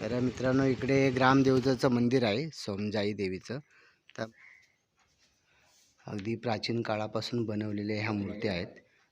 तर मित्रांनो इकडे ग्रामदेवताचं मंदिर आहे सोमजाई देवीचं. तर अगदी प्राचीन काळापासून बनवलेल्या ह्या मूर्त्या आहेत.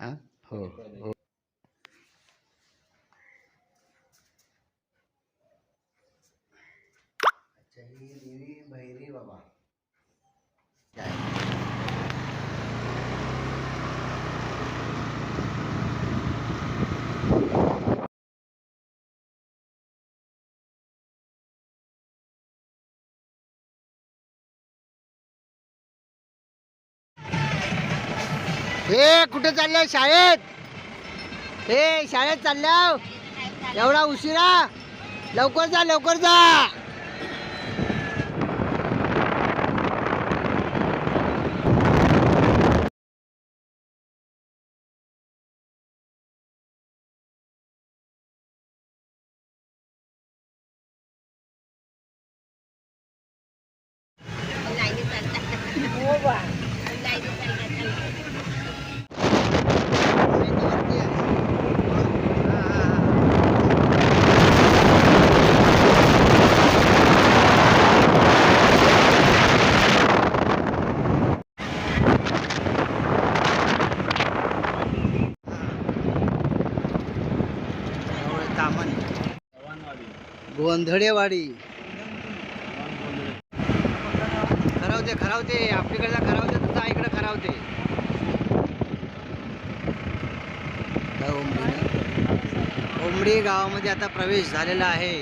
हां? हो हो. हे कुठे चाललंय शाळेत? हे शाळेत चालल्या? एवढा उशिरा? लवकर जा लवकर जा! गोंधळेवाडी खरावते खरावते. आपल्याकडे खरावते तसं इकडे खरावते. आता उमरी गावामध्ये आता प्रवेश झालेला आहे.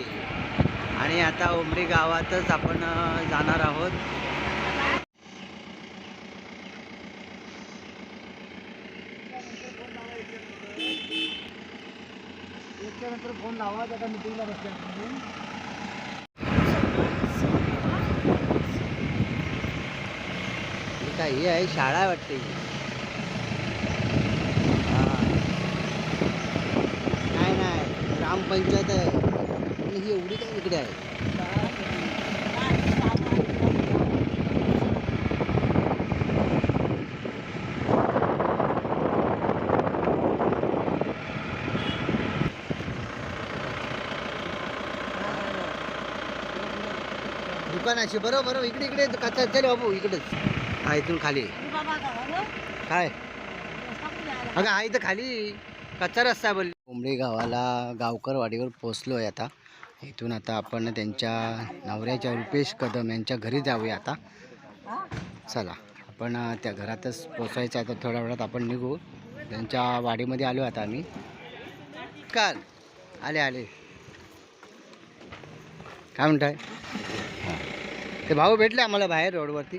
आणि आता उमरी गावातच आपण जाणार आहोत. फोन लावा आता मिटिंगला बसल्या ही आहे शाळा वाटते ही. हा. नाही नाही ग्रामपंचायत आहे आणि ही एवढी काय इकडे आहे दुकानाची बरोबर बरोबर इकडे इकडे कच्चा चल बाबू इकडेच हा इथून खाली. काय? अगं हा इथं खाली. कच्चा रस्ता बोल बोलली. कोंबडी गावाला गावकर वाडीवर पोचलो आहे आता. इथून आता आपण त्यांच्या नवऱ्याच्या रुपेश कदम यांच्या घरी जाऊया आता. चला आपण त्या घरातच पोचायचं आहे. तर थोड्या वेळात आपण निघू. त्यांच्या वाडीमध्ये आलो आता आम्ही. काल. आले आले. काय म्हणताय? हां. ते भाऊ भेटले आम्हाला बाहेर रोडवरती.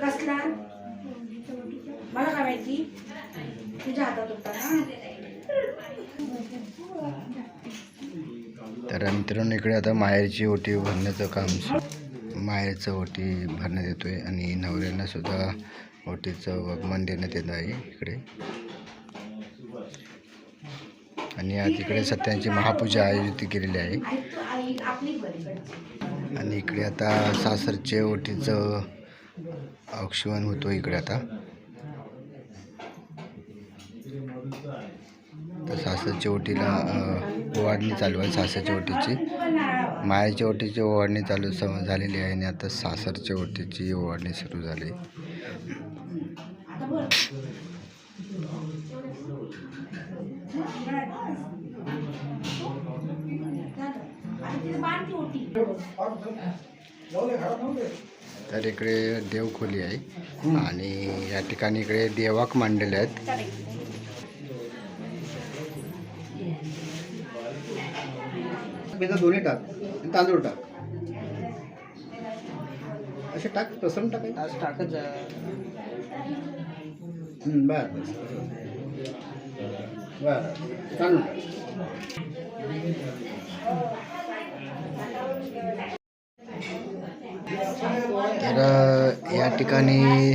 कसला? मला काय माहिती? तुझ्या हातात होता ना? तर मित्रांनो इकडे आता माहेरची ओटी भरण्याचं काम माहेरचं ओटी भरण्यात येतोय आणि नवऱ्यांना सुद्धा ओटीचं वगमान देण्यात येत आहे इकडे. आणि आज इकडे सत्याची महापूजा आयोजित केलेली आहे. आणि इकडे आता सासरचे ओटीचं औक्षवण होतो इकडे आता. तर सासरच्या ओटीला ओवाडणी चालू आहे सासरच्या ओटीची मायाच्या ओटीची ओवाडणी चालू सम झालेली आहे आणि आता सासरच्या ओटीची ओवाडणी सुरू झाली. ओटी. तर इकडे देवखोली आहे. आणि या ठिकाणी इकडे देवाक मांडलेले आहेत. दोन्ही टाक तांदूळ टाक. असे टाक प्रसन्न टाकायचं आज टाकत जा. हं, बर बर. तर अ, या ठिकाणी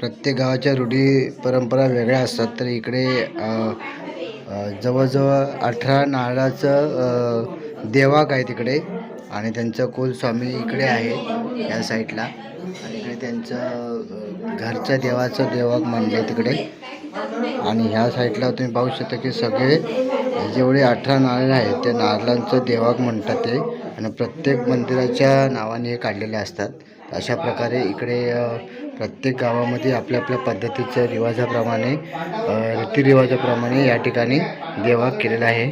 प्रत्येक गावाच्या रूढी परंपरा वेगळ्या असतात. तर इकडे जवळजवळ अठरा नारळाचं देवाक आहे तिकडे. आणि त्यांचं कुलस्वामी इकडे आहे या साईडला. आणि इकडे त्यांचं घरच्या देवाचं देवाक मानलं आहे तिकडे. आणि ह्या साईडला तुम्ही पाहू शकता की सगळे जेवढे अठरा नारळ आहेत त्या नारळांचं देवाक म्हणतात ते. आणि प्रत्येक मंदिराच्या नावाने हे काढलेले असतात. अशा प्रकारे इकडे प्रत्येक गावामध्ये आपल्या आपल्या पद्धतीच्या रिवाजाप्रमाणे रीतिरिवाजाप्रमाणे या ठिकाणी देवाक केलेला आहे.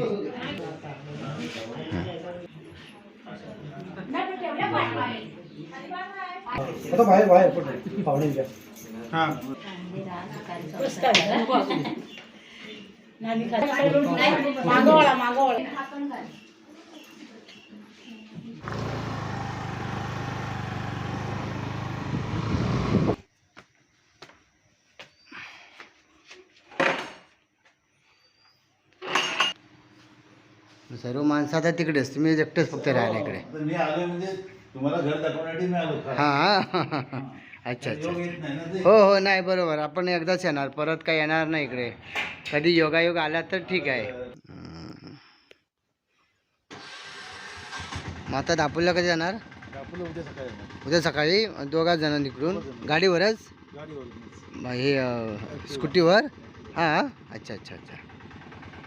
बाहेर बाहेर सर्व माणसं आता तिकडेच तुम्ही एकटेच फक्त राहायला इकडे. तर मी आलोय म्हणजे तुम्हाला घर दाखवण्यासाठी मी आलो. हां. अच्छा अच्छा योग येत नाही ना ते. हो हो नाही बरोबर. आपण एकदाच येणार. परत काय येणार नाही इकडे. कधी योगायोग आला तर ठीक आहे. हम्म. मग आता दापोलीला कधी जाणार? दापोली उद्या सकाळी येणार. उद्या सकाळी दोघा जण इकडून गाडीवरच. मग हे अ, स्कूटीवर? हां. अच्छा अच्छा अच्छा.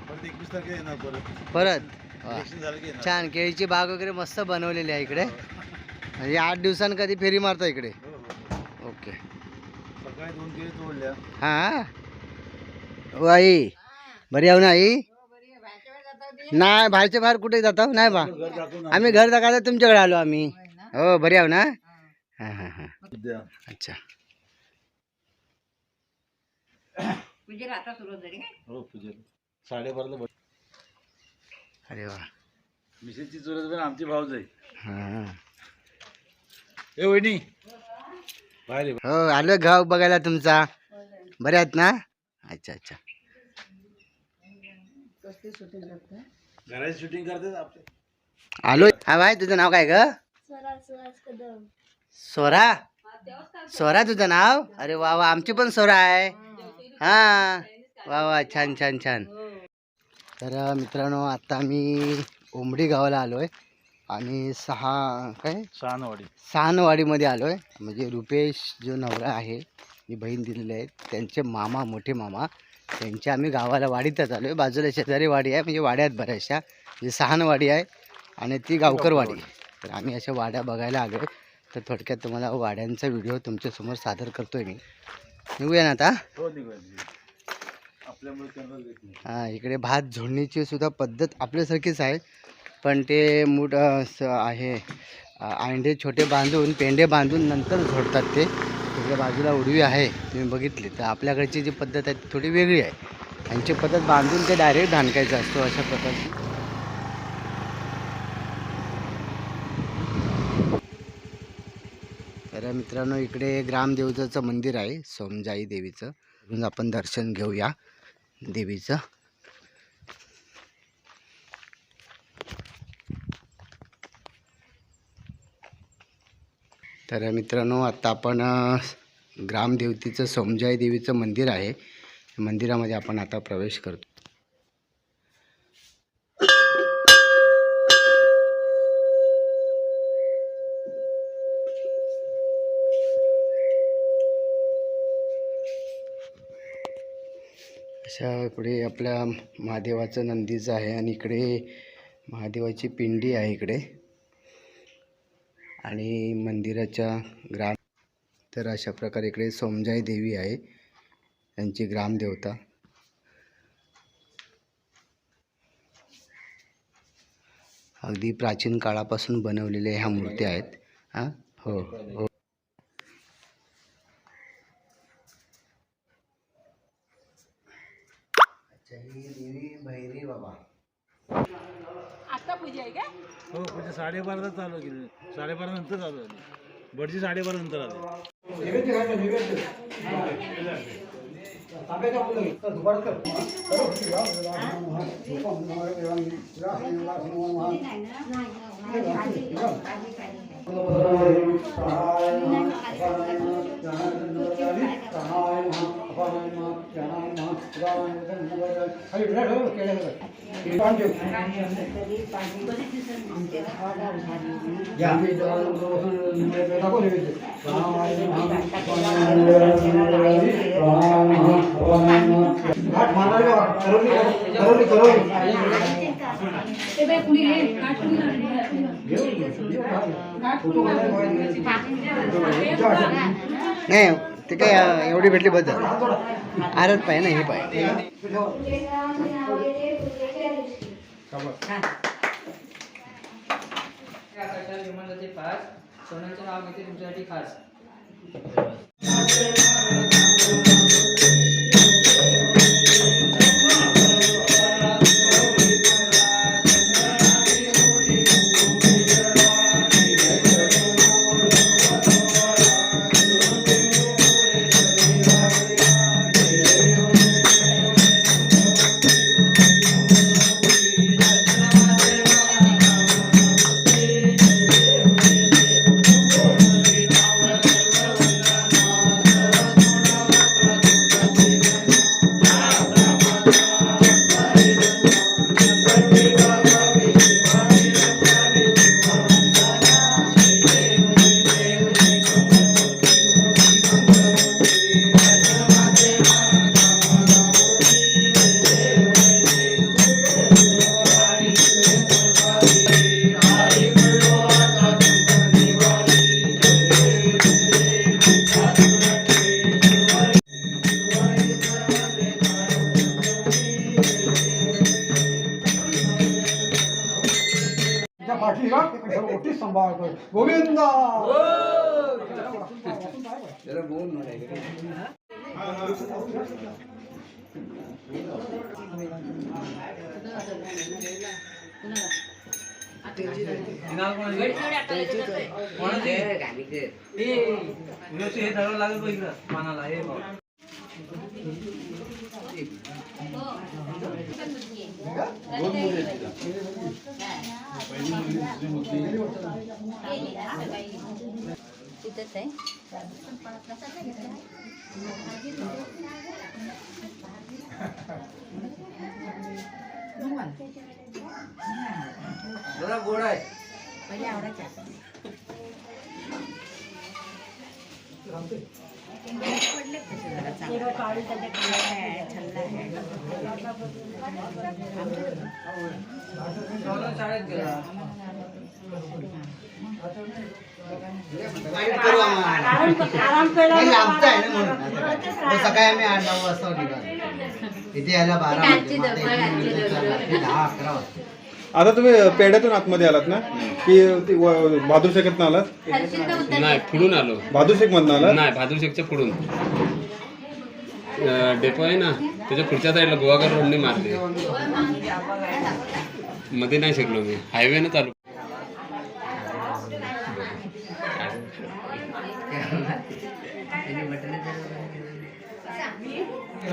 परत एकवीस तारखेला येणार परत. परत? झालं. छान केळीची बाग वगैरे मस्त बनवलेली आहे इकडे. म्हणजे आठ दिवसांनी कधी फेरी मारता इकडे. हो, हो. ओके. सकाळी दोन केळी तोडल्या. हां? ओ आई बरी आहो ना आई? नाही बाहेरच्या बाहेर कुठे जातो नाही बा. आम्ही घर दाखवायला तुमच्याकडे आलो आम्ही. हो बरी आहो ना? हां हां हां. अच्छा. हो पूजेला. साडेबाराला बस. अरे वा. मिसेसची चुरत पण आमची भाऊच आहे हां. ए वहिनी. बाहेर ये. हो आलो गाव बघायला तुमचा. बरे आहेत ना? अच्छा अच्छा. घराची शूटिंग करतात आपले. आलो. हा बाय. तुझं नाव काय ग? सोरा सोरा तुझं नाव? अरे वा वा. आमची पण सोरा आहे. हा. वा वा. छान छान छान. तर मित्रांनो आता आम्ही उमडी गावाला आलो आहे आणि सहा काय? शहाणवाडी सहानवाडीमध्ये आलो आहे म्हणजे रुपेश जो नवरा आहे जी बहीण दिलेली आहे. त्यांचे मामा मोठे मामा त्यांच्या आम्ही गावाला वाडीतच आलो आहे बाजूला शेजारी वाडी आहे म्हणजे वाड्या आहेत बऱ्याचशा. म्हणजे सहानवाडी आहे आणि ती गावकरवाडी तर आम्ही अशा वाड्या बघायला आलो आहे तर थोडक्यात तुम्हाला वाड्यांचा व्हिडिओ तुमच्यासमोर सादर करतो आहे मी. निघूया ना आता? हां इकडे भात झोडणीची सुद्धा पद्धत आपल्यासारखीच आहे. पण ते मूठ आहे अंडे छोटे बांधून पेंडे बांधून नंतर झोडतात ते. तिकडे बाजूला उडवी आहे तुम्ही बघितली. तर आपल्याकडची जी पद्धत आहे ती थोडी वेगळी आहे. त्यांची पद्धत बांधून ते डायरेक्ट धानकायचं असतो अशा प्रकारची. तर मित्रांनो इकडे ग्रामदेवताचं मंदिर आहे सोमजाई देवीचं. आपण दर्शन घेऊया. देवीचं. तर मित्रांनो आत्ता आपण ग्रामदेवतीचं सोमजाई देवीचं मंदिर आहे. मंदिरामध्ये आपण आता प्रवेश करतो. अशा इकडे आपल्या महादेवाचं नंदीचं आहे आणि इकडे महादेवाची पिंडी आहे इकडे. आणि मंदिराच्या ग्राम तर अशा प्रकारे इकडे सोमजाई देवी आहे. त्यांची ग्रामदेवता. अगदी प्राचीन काळापासून बनवलेल्या ह्या मूर्त्या आहेत. हां? हो हो. देवी भैरी बाबा आता पूजा आहे का हो म्हणजे साडेबाराला चालू केली साडेबारा नंतर चालू झाली बडची साडेबारा नंतर आले घाट घालतो नैवेद्य तांब्याच्या फुलं नाही ते काय एवढी भेटली बस झालं. आरच पाहिजे ना हे विमानाचे पास सोन्याचं नाव घेते तुमच्यासाठी खास. हे धरावं लागेल बघ इकडं. पानाला हे बघ. तिथंच आहे. जरा गोड आहे पहिले आवडायच्या पडले तसे जरा चांगले. छल्ला आहे. जाऊन शाळेत गेला करू आम्हाला. नाही, लांबचं आहे ना म्हणून मग सकाळी आम्ही आठ नऊ वाजता इथे यायला बारा आजची वाजले. मग आता इथून दहा अकरा वाजता तुम्ही पेड्यातून आतमध्ये आलात ना? की ती व- आलात. नाही पुढून आलो. बहादूर शेख मधनं आलात? नाही बहादूर शेखच्या पुढून. अं, डेपो आहे ना त्याच्या पुढच्या साईडला गोवागर रोडने मारले. मध्ये नाही शिकलो मी. हायवेनं चालू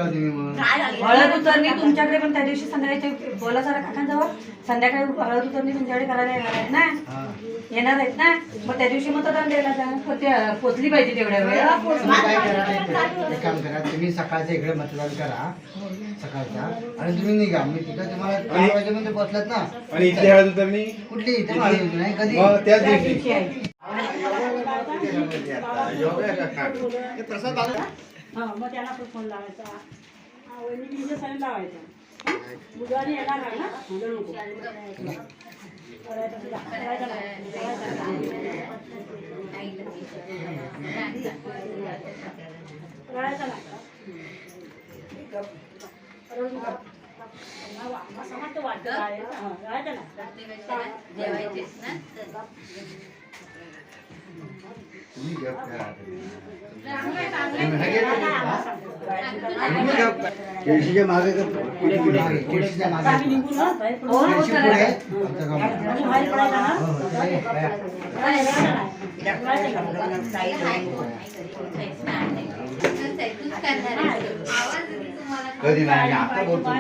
केलं तुम्ही मग हळद उतरणी तुमच्याकडे पण त्या दिवशी संध्याकाळी ते बोला जरा काकांजवळ. संध्याकाळी हळद उतरणी तुमच्याकडे करायला येणार आहेत ना? हा. येणार आहेत ना? मग त्या दिवशी मतदान द्यायला जा. ते पोचली पाहिजे तेवढ्या वेळ तुम्ही काय करा एक- एक काम करा तुम्ही सकाळचं इकडे मतदान करा. सकाळचा. आणि तुम्ही निघा. मी तिकडे तुम्हाला दहा वाजेपर्यंत पोहोचलात ना. आणि इथली हळद उतरणी कुठली इथे माहिती नाही कधी? मग त्याच त्या दिवशी आहे. हा मग त्याला पण फोन लावायचा हा, वहिनींच्या लावायचा बुधवारी येणार आहे ना म्हणून नको. करायचं केळशीच्या मागे केळशीच्या मागे. केळशी. पुढे. हो, हो, हे. कधी नाही आता बोलतो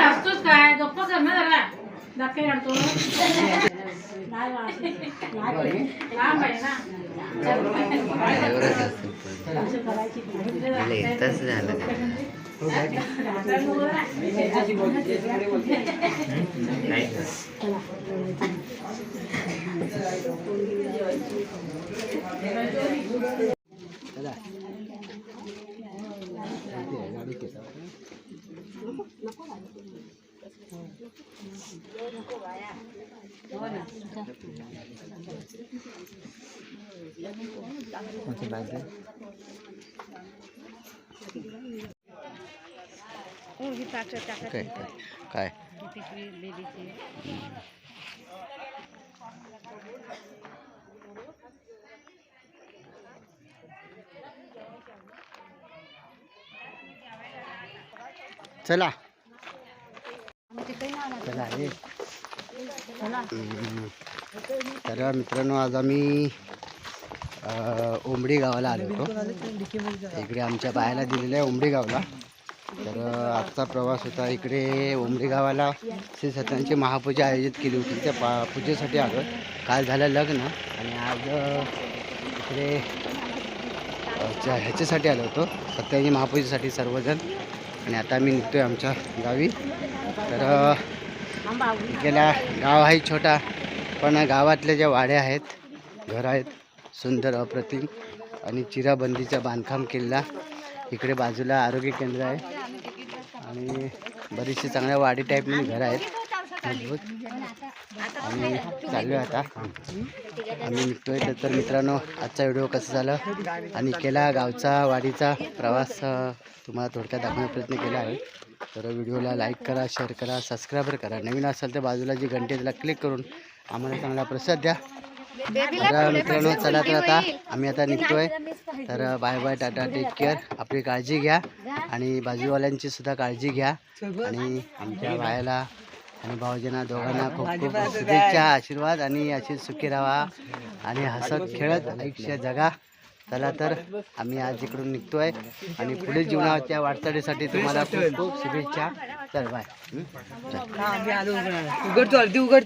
असतोच काय? गप्प कर ना जरा. धक्के काढतो. नाही वास. नाही. लांब आहे ना. एकटाच झालं चला गाडी कोणती बॅग आहे? काय चला. चला हम्म. तर मित्रांनो आज आम्ही उमडी गावाला आलो होतो. इकडे आमच्या बायाला दिलेलं आहे उमडी गावला. तर आजचा प्रवास होता इकडे उमडी गावाला. श्री सत्यांची महापूजा आयोजित केली होती. त्या पा पूजेसाठी आलो. काल झालं लग्न. आणि आज इकडे ह्याच्यासाठी आलो होतो. सत्याची महापूजेसाठी सर्वजण. आणि आता आम्ही आहे आमच्या गावी. तर अ, गेल्या गाव आहे छोटा पण गावातल्या ज्या वाड्या आहेत घर आहेत सुंदर अप्रतिम आणि चिराबंदीचा बांधकाम केलेला इकडे बाजूला आरोग्य केंद्र आहे. आणि बरीचशी चांगल्या वाडी टाईपमध्ये घरं आहेत. मजबूत आणि चालू आहे आता. आम्ही निघतोय. तर तर मित्रांनो आजचा व्हिडिओ कसा झाला? आणि केला गावचा वाडीचा प्रवास तुम्हाला थोडक्यात दाखवण्याचा प्रयत्न केला आहे. तर व्हिडिओला लाईक करा शेअर करा सबस्क्राईबर करा. नवीन असेल तर बाजूला जी घंटी त्याला क्लिक करून आम्हाला चांगला प्रसाद द्या. तर मित्रांनो चला तर आता आम्ही आता निघतोय. तर bye bye tata take care. आपली काळजी घ्या. आणि बाजूवाल्यांची सुद्धा काळजी घ्या. आणि आमच्या बायाला आणि भाऊजींना दोघांना खूप खूप शुभेच्छा आशीर्वाद आणि अशी सुखी राहा आणि हसत खेळत आयुष्य जगा. चला तर आम्ही आज इकडून निघतोय आणि पुढील जीवनाच्या वाटचालीसाठी तुम्हाला खूप खूप शुभेच्छा. चल बाय. उघडतो उघड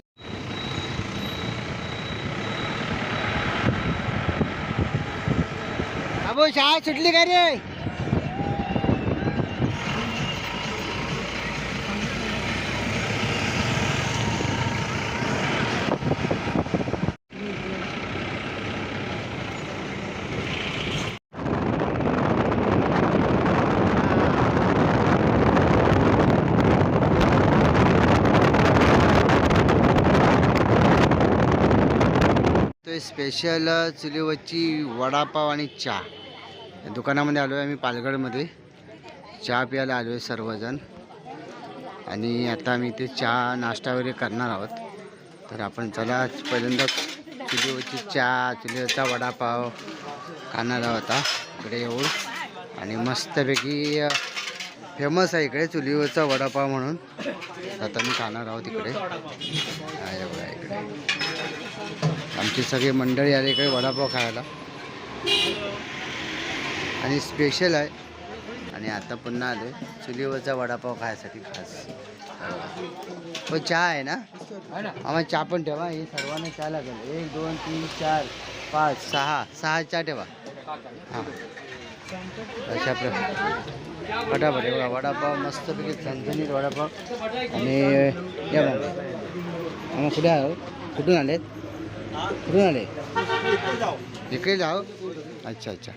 अबो शाळा सुटली का रे? स्पेशल चुलीवरची वडापाव आणि चहा. दुकानामध्ये आलो आहे आम्ही पालघरमध्ये. चहा प्यायला आलो आहे सर्वजण. आणि आता आम्ही इथे चहा नाश्ता वगैरे करणार आहोत. तर आपण चला पहिल्यांदा चुलीवरची चहा चुलीवरचा वडापाव खाणार आहोत आता. इकडे येऊन. आणि मस्तपैकी फेमस आहे इकडे चुलीवरचा वडापाव म्हणून. आता मी खाणार आहोत इकडे. आहे इकडे. आमची सगळी मंडळी आली इकडे वडापाव खायला. आणि स्पेशल आहे. आणि आता पुन्हा आले चुलीवरचा वडापाव खायसाठी खास. हो चहा आहे ना? आम्हाला चहा पण ठेवा हे सर्वांना चहा लागेल. एक दोन तीन चार पाच सहा. सहा चहा ठेवा. हां. अशा प्रकारे. फटाफट एवढा वडापाव मस्तपैकी झणझणीत वडापाव. आणि या मग आम्हाला कुठे आहो कुठून आलेत? कुठून आले इकडे जाऊ अच्छा अच्छा